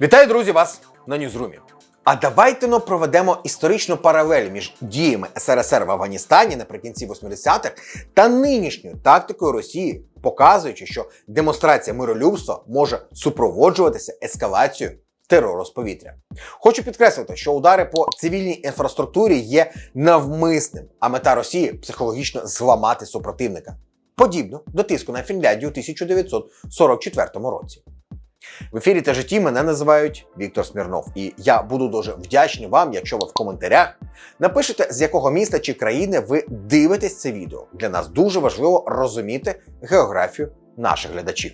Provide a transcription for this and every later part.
Вітаю, друзі, вас на Ньюзрумі. А давайте ну проведемо історичну паралель між діями СРСР в Афганістані наприкінці 80-х та нинішньою тактикою Росії, показуючи, що демонстрація миролюбства може супроводжуватися ескалацією терору з повітря. Хочу підкреслити, що удари по цивільній інфраструктурі є навмисним, а мета Росії психологічно зламати супротивника. Подібно до тиску на Фінляндію у 1944 році. В ефірі та житті мене називають Віктор Смірнов, і я буду дуже вдячний вам, якщо ви в коментарях напишете, з якого міста чи країни ви дивитесь це відео. Для нас дуже важливо розуміти географію наших глядачів.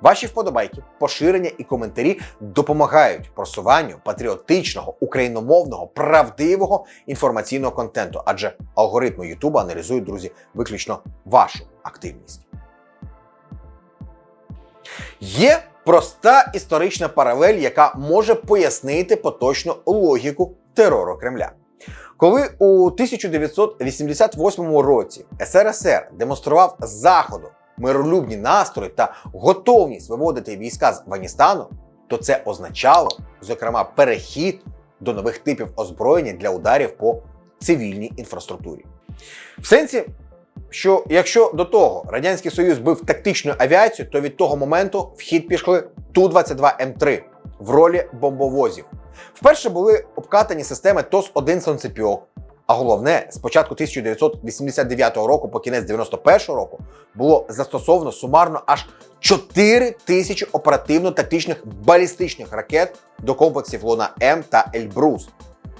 Ваші вподобайки, поширення і коментарі допомагають просуванню патріотичного, україномовного, правдивого інформаційного контенту, адже алгоритми Ютуба аналізують, друзі, виключно вашу активність. Є проста історична паралель, яка може пояснити поточну логіку терору Кремля. Коли у 1988 році СРСР демонстрував заходу миролюбні настрої та готовність виводити війська з Афганістану, то це означало, зокрема, перехід до нових типів озброєння для ударів по цивільній інфраструктурі. В сенсі, що якщо до того Радянський Союз бив тактичну авіацію, то від того моменту в хід пішли Ту-22М3 в ролі бомбовозів. Вперше були обкатані системи ТОС-1 Сонцепьок. А головне, з початку 1989 року по кінець 91 року було застосовано сумарно аж 4 тисячі оперативно-тактичних балістичних ракет до комплексів Луна М та Ельбрус.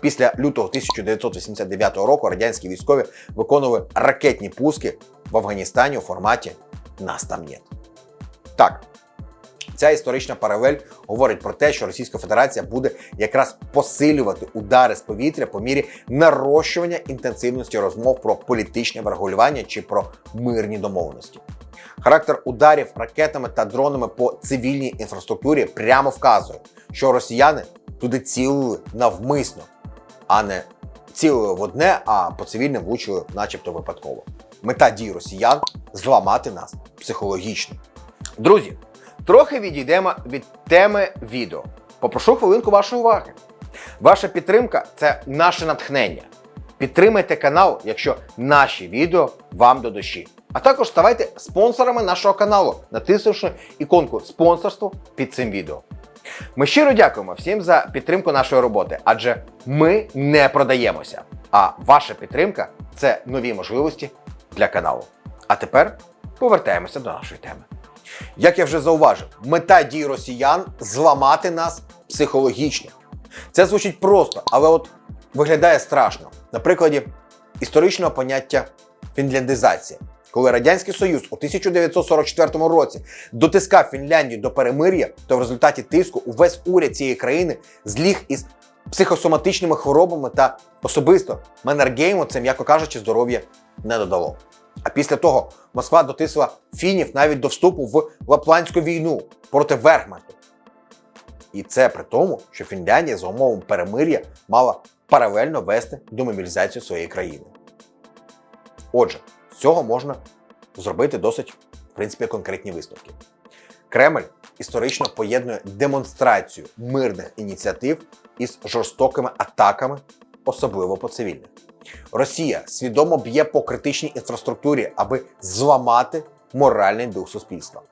Після лютого 1989 року радянські військові виконували ракетні пуски в Афганістані у форматі «Нас там нет». Так, ця історична паралель говорить про те, що Російська Федерація буде якраз посилювати удари з повітря по мірі нарощування інтенсивності розмов про політичне врегулювання чи про мирні домовленості. Характер ударів ракетами та дронами по цивільній інфраструктурі прямо вказує, що росіяни туди цілили навмисно, а не цілили в одне, а по цивільним влучили, начебто випадково. Мета дій росіян зламати нас психологічно. Друзі, трохи відійдемо від теми відео. Попрошу хвилинку вашої уваги. Ваша підтримка це наше натхнення. Підтримайте канал, якщо наші відео вам до душі. А також ставайте спонсорами нашого каналу, натиснувши іконку спонсорство під цим відео. Ми щиро дякуємо всім за підтримку нашої роботи, адже ми не продаємося. А ваша підтримка це нові можливості для каналу. А тепер повертаємося до нашої теми. Як я вже зауважив, мета дій росіян зламати нас психологічно. Це звучить просто, але от виглядає страшно. На прикладі історичного поняття фінляндизація. Коли Радянський Союз у 1944 році дотискав Фінляндію до перемир'я, то в результаті тиску увесь уряд цієї країни зліг із психосоматичними хворобами та особисто Меннергейму це, м'яко кажучи, здоров'я не додало. А після того Москва дотисла фінів навіть до вступу в Лапландську війну проти Верхмарту. І це при тому, що Фінляндія за умовами перемир'я мала паралельно вести демобілізацію своєї країни. Отже, цього можна зробити досить, в принципі, конкретні висновки. Кремль історично поєднує демонстрацію мирних ініціатив із жорстокими атаками, особливо по цивільних. Росія свідомо б'є по критичній інфраструктурі, аби зламати моральний дух суспільства.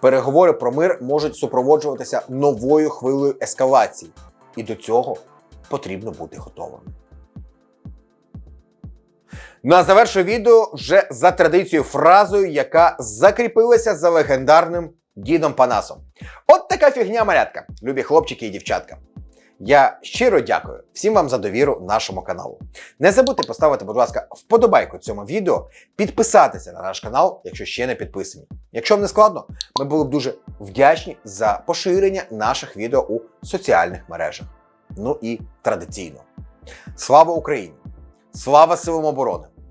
Переговори про мир можуть супроводжуватися новою хвилею ескалації, і до цього потрібно бути готовим. На завершу відео вже за традицією фразою, яка закріпилася за легендарним дідом Панасом. От така фігня малятка, любі хлопчики і дівчатка. Я щиро дякую всім вам за довіру нашому каналу. Не забудьте поставити, будь ласка, вподобайку цьому відео, підписатися на наш канал, якщо ще не підписані. Якщо вам не складно, ми були б дуже вдячні за поширення наших відео у соціальних мережах. Ну і традиційно. Слава Україні! Слава силам оборони!